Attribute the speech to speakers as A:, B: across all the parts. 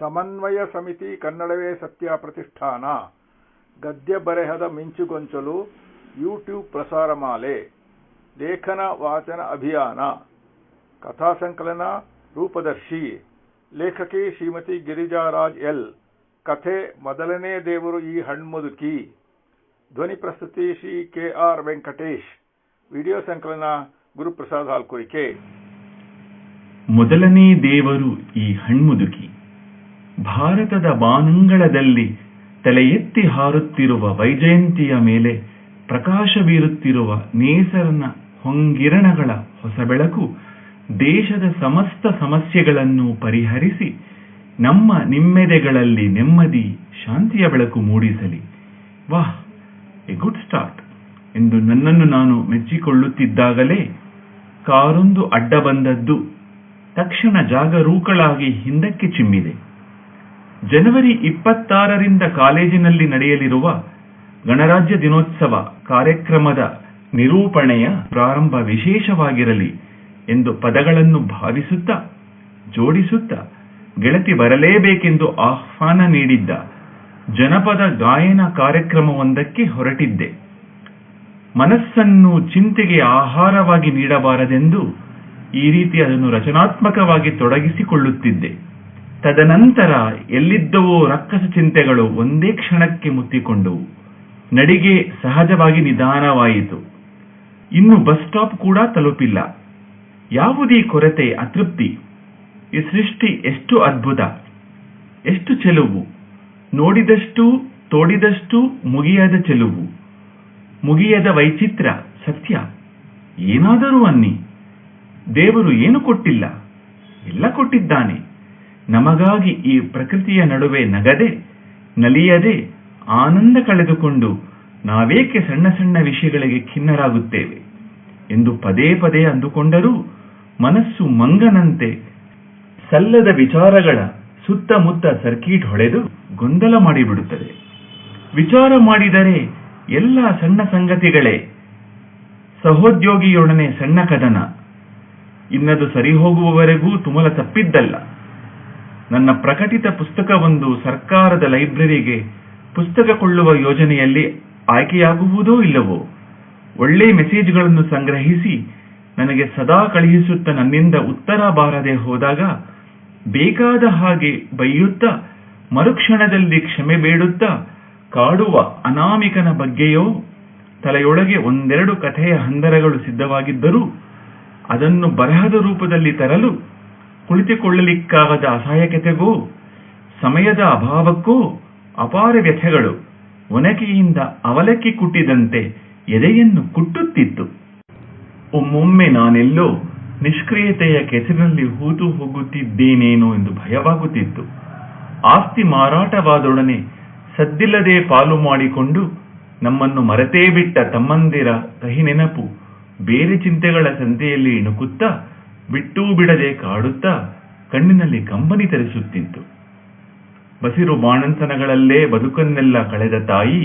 A: ಸಮನ್ವಯ ಸಮಿತಿ ಕನ್ನಡವೇ ಸತ್ಯ ಪ್ರತಿಷ್ಠಾನ. ಗದ್ಯ ಬರೆಹದ ಮಿಂಚುಗೊಂಚಲು ಯೂಟ್ಯೂಬ್ ಪ್ರಸಾರಮಾಲೆ ಲೇಖನ ವಾಚನ ಅಭಿಯಾನ, ಕಥಾ ಸಂಕಲನ ರೂಪದರ್ಶಿ, ಲೇಖಕಿ ಶ್ರೀಮತಿ ಗಿರಿಜಾರಾಜ್ ಎಲ್, ಕಥೆ ಮೊದಲನೇ ದೇವರು ಈ ಹಣ್ಮುದುಕಿ, ಧ್ವನಿ ಪ್ರಸ್ತುತಿ Shri K R Venkatesh, video ಸಂಕಲನ ಗುರುಪ್ರಸಾದ್ ಹಾಲ್ಕುರಿಕೆ.
B: ಮೊದಲನೇ ದೇವರು ಈ ಹಣ್ಮುದುಕಿ. ಭಾರತದ ಬಾನಂಗಳದಲ್ಲಿ ತಲೆ ಎತ್ತಿ ಹಾರುತ್ತಿರುವ ವೈಜಯಂತಿಯ ಮೇಲೆ ಪ್ರಕಾಶ ಬೀರುತ್ತಿರುವ ನೇಸರನ ಹೊಂಗಿರಣಗಳ ಹೊಸ ಬೆಳಕು ದೇಶದ ಸಮಸ್ತ ಸಮಸ್ಯೆಗಳನ್ನು ಪರಿಹರಿಸಿ ನಮ್ಮ ನಿಮ್ಮೆದೆಗಳಲ್ಲಿ ನೆಮ್ಮದಿ, ಶಾಂತಿಯ ಬೆಳಕು ಮೂಡಿಸಲಿ. ವಾಹ್, ಎ ಗುಡ್ ಸ್ಟಾರ್ಟ್ ಎಂದು ನನ್ನನ್ನು ನಾನು ಮೆಚ್ಚಿಕೊಳ್ಳುತ್ತಿದ್ದಾಗಲೇ ಕಾರೊಂದು ಅಡ್ಡ ಬಂದದ್ದು. ತಕ್ಷಣ ಜಾಗರೂಕಳಾಗಿ ಹಿಂದಕ್ಕೆ ಚಿಮ್ಮಿದೆ. ಜನವರಿ ಇಪ್ಪತ್ತಾರರಿಂದ ಕಾಲೇಜಿನಲ್ಲಿ ನಡೆಯಲಿರುವ ಗಣರಾಜ್ಯ ದಿನೋತ್ಸವ ಕಾರ್ಯಕ್ರಮದ ನಿರೂಪಣೆಯ ಪ್ರಾರಂಭ ವಿಶೇಷವಾಗಿರಲಿ ಎಂದು ಪದಗಳನ್ನು ಭಾವಿಸುತ್ತಾ, ಜೋಡಿಸುತ್ತಾ, ಗೆಳತಿ ಬರಲೇಬೇಕೆಂದು ಆಹ್ವಾನ ನೀಡಿದ್ದ ಜನಪದ ಗಾಯನ ಕಾರ್ಯಕ್ರಮವೊಂದಕ್ಕೆ ಹೊರಟಿದ್ದೆ. ಮನಸ್ಸನ್ನು ಚಿಂತೆಗೆ ಆಹಾರವಾಗಿ ನೀಡಬಾರದೆಂದು ಈ ರೀತಿ ಅದನ್ನು ರಚನಾತ್ಮಕವಾಗಿ ತೊಡಗಿಸಿಕೊಳ್ಳುತ್ತಿದ್ದೆ. ತದನಂತರ ಎಲ್ಲಿದ್ದವೋ ರಕ್ಕಸ ಚಿಂತೆಗಳು ಒಂದೇ ಕ್ಷಣಕ್ಕೆ ಮುತ್ತಿಕೊಂಡವು. ನಡಿಗೆ ಸಹಜವಾಗಿ ನಿಧಾನವಾಯಿತು. ಇನ್ನು ಬಸ್ ಸ್ಟಾಪ್ ಕೂಡ ತಲುಪಿಲ್ಲ. ಯಾವುದೇ ಕೊರತೆ, ಅತೃಪ್ತಿ. ಈ ಸೃಷ್ಟಿ ಎಷ್ಟು ಅದ್ಭುತ, ಎಷ್ಟು ಚೆಲುವು. ನೋಡಿದಷ್ಟು, ತೋಡಿದಷ್ಟು ಮುಗಿಯದ ಚೆಲುವು. ಮುಗಿಯದ ವೈಚಿತ್ರ, ಸತ್ಯ. ಏನಾದರೂ ಅನ್ನಿ. ದೇವರು ಏನು ಕೊಟ್ಟಿಲ್ಲ? ಎಲ್ಲ ಕೊಟ್ಟಿದ್ದಾನೆ. ನಮಗಾಗಿ ಈ ಪ್ರಕೃತಿಯ ನಡುವೆ ನಗದೆ, ನಲಿಯದೆ, ಆನಂದ ಕಳೆದುಕೊಂಡು ನಾವೇಕೆ ಸಣ್ಣ ಸಣ್ಣ ವಿಷಯಗಳಿಗೆ ಖಿನ್ನರಾಗುತ್ತೇವೆ ಎಂದು ಪದೇ ಪದೇ ಅಂದುಕೊಂಡರೂ ಮನಸ್ಸು ಮಂಗನಂತೆ ಸಲ್ಲದ ವಿಚಾರಗಳ ಸುತ್ತಮುತ್ತ ಸರ್ಕೀಟ್ ಹೊಡೆದು ಗೊಂದಲ ಮಾಡಿಬಿಡುತ್ತದೆ. ವಿಚಾರ ಮಾಡಿದರೆ ಎಲ್ಲ ಸಣ್ಣ ಸಂಗತಿಗಳೇ. ಸಹೋದ್ಯೋಗಿಯೊಡನೆ ಸಣ್ಣ ಕದನ. ಇನ್ನದು ಸರಿ ಹೋಗುವವರೆಗೂ ತುಮಲ ತಪ್ಪಿದ್ದಲ್ಲ. ನನ್ನ ಪ್ರಕಟಿತ ಪುಸ್ತಕವೊಂದು ಸರ್ಕಾರದ ಲೈಬ್ರರಿಗೆ ಪುಸ್ತಕ ಕೊಳ್ಳುವ ಯೋಜನೆಯಲ್ಲಿ ಆಯ್ಕೆಯಾಗುವುದೋ ಇಲ್ಲವೋ, ಒಳ್ಳೆ ಮೆಸೇಜ್ಗಳನ್ನು ಸಂಗ್ರಹಿಸಿ ನನಗೆ ಸದಾ ಕಳುಹಿಸುತ್ತ ನನ್ನಿಂದ ಉತ್ತರ ಬಾರದೆ ಹೋದಾಗ ಬೇಕಾದ ಹಾಗೆ ಬೈಯುತ್ತಾ, ಮರುಕ್ಷಣದಲ್ಲಿ ಕ್ಷಮೆ ಬೇಡುತ್ತಾ, ಕಾಡುವ ಅನಾಮಿಕನ ಬಗ್ಗೆಯೋ ತಲೆಯೊಳಗೆ ಒಂದೆರಡು ಕಥೆಯ ಹಂದರಗಳು ಸಿದ್ಧವಾಗಿದ್ದರೂ ಅದನ್ನು ಬರಹದ ರೂಪದಲ್ಲಿ ತರಲು ಕುಳಿತುಕೊಳ್ಳಲಿಕ್ಕಾಗದ ಅಸಹಾಯಕತೆಗೂ ಸಮಯದ ಅಭಾವಕ್ಕೂ ಅಪಾರ ವ್ಯಥೆಗಳು ಒನಕೆಯಿಂದ ಅವಲಕ್ಕಿ ಕುಟ್ಟಿದಂತೆ ಎದೆಯನ್ನು ಕುಟ್ಟುತ್ತಿತ್ತು. ಒಮ್ಮೊಮ್ಮೆ ನಾನೆಲ್ಲೋ ನಿಷ್ಕ್ರಿಯತೆಯ ಕೆಸರಿನಲ್ಲಿ ಹೂತು ಹೋಗುತ್ತಿದ್ದೇನೇನೋ ಎಂದು ಭಯವಾಗುತ್ತಿತ್ತು. ಆಸ್ತಿ ಮಾರಾಟವಾದೊಡನೆ ಸದ್ದಿಲ್ಲದೆ ಪಾಲು ಮಾಡಿಕೊಂಡು ನಮ್ಮನ್ನು ಮರೆತೇ ಬಿಟ್ಟ ತಮ್ಮಂದಿರ ಕಹಿ ನೆನಪು ಬೇರೆ ಚಿಂತೆಗಳ ಸಂತೆಯಲ್ಲಿ ಇಣುಕುತ್ತಾ ಬಿಟ್ಟೂ ಬಿಡದೆ ಕಾಡುತ್ತಾ ಕಣ್ಣಿನಲ್ಲಿ ಕಂಬನಿ ತರಿಸುತ್ತಿತ್ತು. ಬಸಿರು ಬಾಣಂತನಗಳಲ್ಲೇ ಬದುಕನ್ನೆಲ್ಲ ಕಳೆದ ತಾಯಿ,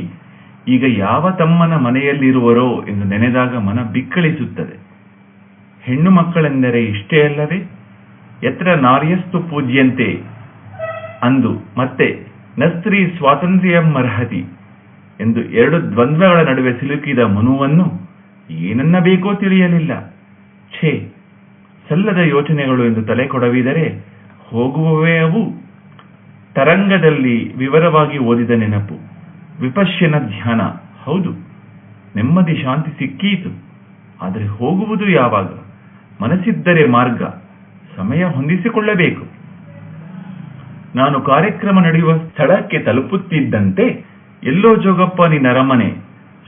B: ಈಗ ಯಾವ ತಮ್ಮನ ಮನೆಯಲ್ಲಿರುವರೋ ಎಂದು ನೆನೆದಾಗ ಮನ ಬಿಕ್ಕಳಿಸುತ್ತದೆ. ಹೆಣ್ಣು ಮಕ್ಕಳೆಂದರೆ ಇಷ್ಟೇ ಅಲ್ಲವೇ? ಎತ್ರ ನಾರ್ಯಸ್ತು ಪೂಜ್ಯಂತೆ ಅಂದು ಮತ್ತೆ ನಸ್ತ್ರೀ ಸ್ವಾತಂತ್ರ್ಯಮರ್ಹತಿ ಎಂದು ಎರಡು ದ್ವಂದ್ವಗಳ ನಡುವೆ ಸಿಲುಕಿದ ಮನುವನ್ನು ಏನನ್ನಬೇಕೋ ತಿಳಿಯಲಿಲ್ಲ. ಛೇ ಸಲ್ಲದ ಯೋಚನೆಗಳು ಎಂದು ತಲೆ ಕೊಡವಿದರೆ ಹೋಗುವವೇ ಅವು. ತರಂಗದಲ್ಲಿ ವಿವರವಾಗಿ ಓದಿದ ನೆನಪು. ವಿಪಶ್ಯನ ಧ್ಯಾನ. ಹೌದು, ನೆಮ್ಮದಿ, ಶಾಂತಿ ಸಿಕ್ಕೀತು ಆದರೆ ಹೋಗುವುದು ಯಾವಾಗ? ಮನಸ್ಸಿದ್ದರೆ ಮಾರ್ಗ. ಸಮಯ ಹೊಂದಿಸಿಕೊಳ್ಳಬೇಕು. ನಾನು ಕಾರ್ಯಕ್ರಮ ನಡೆಯುವ ಸ್ಥಳಕ್ಕೆ ತಲುಪುತ್ತಿದ್ದಂತೆ ಎಲ್ಲೋ ಜೋಗಪ್ಪ ನಿನ್ನ ಅರಮನೆ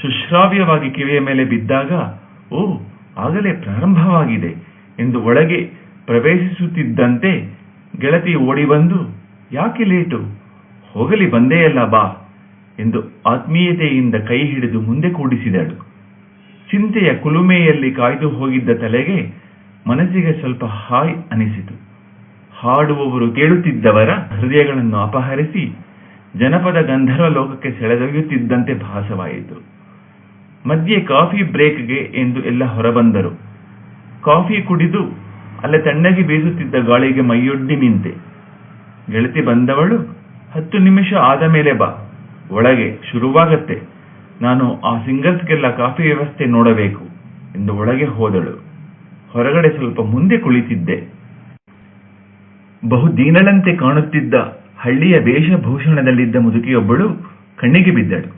B: ಸುಶ್ರಾವ್ಯವಾಗಿ ಕಿವಿಯ ಮೇಲೆ ಬಿದ್ದಾಗ ಓ ಆಗಲೇ ಪ್ರಾರಂಭವಾಗಿದೆ. ಎಂದು ಒಳಗೆ ಪ್ರವೇಶಿಸುತ್ತಿದ್ದಂತೆ ಗೆಳತಿ ಓಡಿ ಬಂದು ಯಾಕೆ ಲೇಟು? ಹೋಗಲಿ ಬಂದೆಯಲ್ಲ ಬಾ ಎಂದು ಆತ್ಮೀಯತೆಯಿಂದ ಕೈ ಹಿಡಿದು ಮುಂದೆ ಕೂಡಿಸಿದಳು. ಚಿಂತೆಯ ಕುಲುಮೆಯಲ್ಲಿ ಕಾಯ್ದು ಹೋಗಿದ್ದ ತಲೆಗೆ ಮನಸ್ಸಿಗೆ ಸ್ವಲ್ಪ ಹಾಯ್ ಅನಿಸಿತು. ಹಾಡುವವರು ಕೇಳುತ್ತಿದ್ದವರ ಹೃದಯಗಳನ್ನು ಅಪಹರಿಸಿ ಜನಪದ ಗಂಧರ್ವ ಲೋಕಕ್ಕೆ ಸೆಳೆದೊಯ್ಯುತ್ತಿದ್ದಂತೆ ಭಾಸವಾಯಿತು. ಮಧ್ಯೆ ಕಾಫಿ ಬ್ರೇಕ್ಗೆ ಎಂದು ಎಲ್ಲ ಹೊರಬಂದರು. ಕಾಫಿ ಕುಡಿದು ಅಲ್ಲೇ ತಣ್ಣಗೆ ಬೀಸುತ್ತಿದ್ದ ಗಾಳಿಗೆ ಮೈಯೊಡ್ಡಿ ನಿಂತೆ. ಗೆಳತಿ ಬಂದವಳು, ಹತ್ತು ನಿಮಿಷ ಆದ ಮೇಲೆ ಬಾ, ಒಳಗೆ ಶುರುವಾಗತ್ತೆ. ನಾನು ಆ ಸಿಂಗರ್ಸ್ಗೆಲ್ಲ ಕಾಫಿ ವ್ಯವಸ್ಥೆ ನೋಡಬೇಕು ಎಂದು ಒಳಗೆ ಹೋದಳು. ಹೊರಗಡೆ ಸ್ವಲ್ಪ ಮುಂದೆ ಕುಳಿತಿದ್ದೆ. ಬಹು ದೀನಳಂತೆ ಕಾಣುತ್ತಿದ್ದ ಹಳ್ಳಿಯ ವೇಷಭೂಷಣದಲ್ಲಿದ್ದ ಮುದುಕಿಯೊಬ್ಬಳು ಕಣ್ಣಿಗೆ ಬಿದ್ದಳು.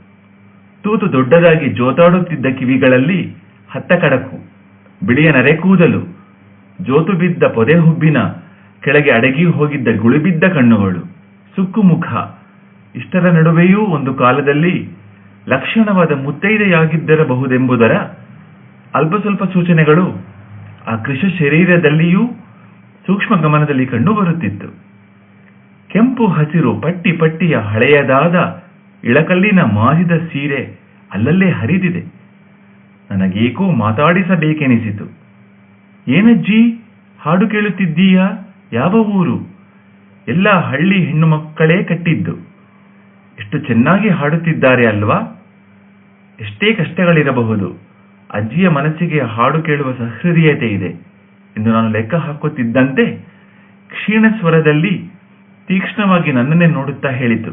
B: ತೂತು ದೊಡ್ಡದಾಗಿ ಜೋತಾಡುತ್ತಿದ್ದ ಕಿವಿಗಳಲ್ಲಿ ಹತ್ತ ಕಡಕು. ಬಿಳಿಯ ನರೆಕೂದಲು ಜೋತು ಬಿದ್ದ ಪೊದೆ ಹುಬ್ಬಿನ ಕೆಳಗೆ ಅಡಗಿ ಹೋಗಿದ್ದ ಗುಳಿಬಿದ್ದ ಕಣ್ಣುಗಳು, ಸುಕ್ಕು ಮುಖ. ಇಷ್ಟರ ನಡುವೆಯೂ ಒಂದು ಕಾಲದಲ್ಲಿ ಲಕ್ಷಣವಾದ ಮುತ್ತೈದೆಯಾಗಿದ್ದಿರಬಹುದೆಂಬುದರ ಅಲ್ಪ ಸ್ವಲ್ಪ ಸೂಚನೆಗಳು ಆ ಕೃಷ ಶರೀರದಲ್ಲಿಯೂ ಸೂಕ್ಷ್ಮ ಗಮನದಲ್ಲಿ ಕಂಡುಬರುತ್ತಿತ್ತು ಕೆಂಪು ಹಸಿರು ಪಟ್ಟಿ ಪಟ್ಟಿಯ ಹಳೆಯದಾದ ಇಳಕಲ್ಲಿನ ಮಾಸಿದ ಸೀರೆ ಅಲ್ಲಲ್ಲೇ ಹರಿದಿದೆ. ನನಗೇಕೋ ಮಾತಾಡಿಸಬೇಕೆನಿಸಿತು. ಏನಜ್ಜಿ, ಹಾಡು ಕೇಳುತ್ತಿದ್ದೀಯಾ? ಯಾವ ಊರು? ಎಲ್ಲ ಹಳ್ಳಿ ಹೆಣ್ಣು ಮಕ್ಕಳೇ ಕಟ್ಟಿದ್ದು. ಎಷ್ಟು ಚೆನ್ನಾಗಿ ಹಾಡುತ್ತಿದ್ದಾರೆ ಅಲ್ವಾ? ಎಷ್ಟೇ ಕಷ್ಟಗಳಿರಬಹುದು, ಅಜ್ಜಿಯ ಮನಸ್ಸಿಗೆ ಹಾಡು ಕೇಳುವ ಸಹೃದಯತೆ ಇದೆ ಎಂದು ನಾನು ಲೆಕ್ಕ ಹಾಕುತ್ತಿದ್ದಂತೆ ಕ್ಷೀಣ ಸ್ವರದಲ್ಲಿ ತೀಕ್ಷ್ಣವಾಗಿ ನನ್ನನ್ನೇ ನೋಡುತ್ತಾ ಹೇಳಿತು.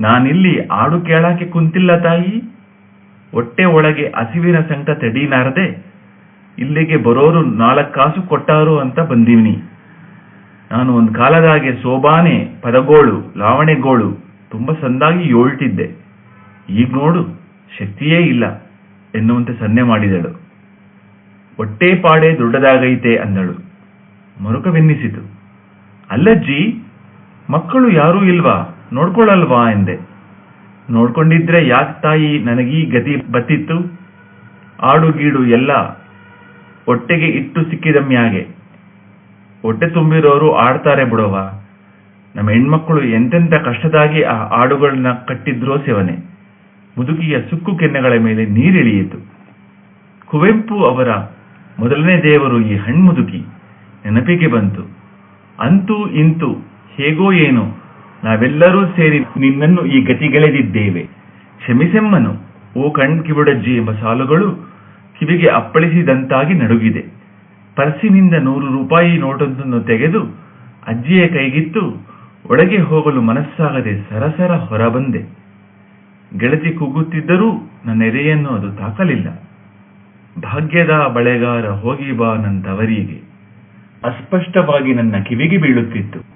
B: ನಾನಿಲ್ಲಿ ಹಾಡು ಕೇಳಾಕೆ ಕುಂತಿಲ್ಲ ತಾಯಿ. ಹೊಟ್ಟೆ ಒಳಗೆ ಹಸಿವಿನ ಸಂಕಟ ತಡೀನಾರದೆ ಇಲ್ಲಿಗೆ ಬರೋರು ನಾಲ್ಕಾಸು ಕಾಸು ಕೊಟ್ಟಾರು ಅಂತ ಬಂದೀನಿ ನಾನು ಒಂದು ಕಾಲದಾಗೆ ಸೋಬಾನೆ, ಪದಗೋಳು, ಲಾವಣೆಗೋಳು ತುಂಬ ಸಂದಾಗಿ ಏಳ್ತಿದ್ದೆ ಈಗ ನೋಡು, ಶಕ್ತಿಯೇ ಇಲ್ಲ ಎನ್ನುವಂತೆ ಸನ್ನೆ ಮಾಡಿದಳು. ಹೊಟ್ಟೆ ಪಾಡೆ ದೊಡ್ಡದಾಗೈತೆ ಅಂದಳು. ಮರುಕವೆನ್ನಿಸಿತು. ಅಲ್ಲಜ್ಜಿ, ಮಕ್ಕಳು ಯಾರೂ ಇಲ್ವಾ? ನೋಡ್ಕೊಳ್ಳಲ್ವಾ ಎಂದೆ. ನೋಡ್ಕೊಂಡಿದ್ರೆ ಯಾಕೆ ತಾಯಿ ನನಗೀ ಗತಿ ಬತ್ತಿತ್ತು ಆಡು ಗೀಡು ಎಲ್ಲ ಒಟ್ಟೆಗೆ ಇಟ್ಟು ಸಿಕ್ಕಿದ ಮ್ಯಾಗೆ ಹೊಟ್ಟೆ ತುಂಬಿರೋರು ಆಡ್ತಾರೆ ಬಿಡೋವ ನಮ್ಮ ಹೆಣ್ಮಕ್ಕಳು ಎಂತೆಂಥ ಕಷ್ಟದಾಗಿ ಆ ಹಾಡುಗಳನ್ನ ಕಟ್ಟಿದ್ರೋ ಸೇವನೆ. ಮುದುಕಿಯ ಸುಕ್ಕು ಕೆನ್ನೆಗಳ ಮೇಲೆ ನೀರಿಳಿಯಿತು. ಕುವೆಂಪು ಅವರ ಮೊದಲನೇ ದೇವರು ಈ ಹಣ್ಮುದುಕಿ ನೆನಪಿಗೆ ಬಂತು. ಅಂತೂ ಇಂತು ಹೇಗೋ ಏನೋ ನಾವೆಲ್ಲರೂ ಸೇರಿ ನಿನ್ನನ್ನು ಈ ಗತಿಗೆಳೆದಿದ್ದೇವೆ. ಕ್ಷಮಿಸೆಮ್ಮನು, ಓ ಕಣ್ ಕಿವುಡಜ್ಜಿ ಎಂಬ ಸಾಲುಗಳು, ಕಿವಿಗೆ ಅಪ್ಪಳಿಸಿದಂತಾಗಿ ನಡುಗಿದೆ. ಪರ್ಸಿನಿಂದ ನೂರು ರೂಪಾಯಿ ನೋಟೊಂದನ್ನು ತೆಗೆದು ಅಜ್ಜಿಯ ಕೈಗಿತ್ತು, ಒಳಗೆ ಹೋಗಲು ಮನಸ್ಸಾಗದೆ ಸರಸರ ಹೊರಬಂದೆ. ಗೆಳತಿ ಕುಗ್ಗುತ್ತಿದ್ದರೂ ನನ್ನ ಎದೆಯನ್ನು ಅದು ತಾಕಲಿಲ್ಲ. ಭಾಗ್ಯದ ಬಳೆಗಾರ ಹೋಗಿ ಬಾ ನನ್ನ ಅಸ್ಪಷ್ಟವಾಗಿ ನನ್ನ ಕಿವಿಗೆ ಬೀಳುತ್ತಿತ್ತು.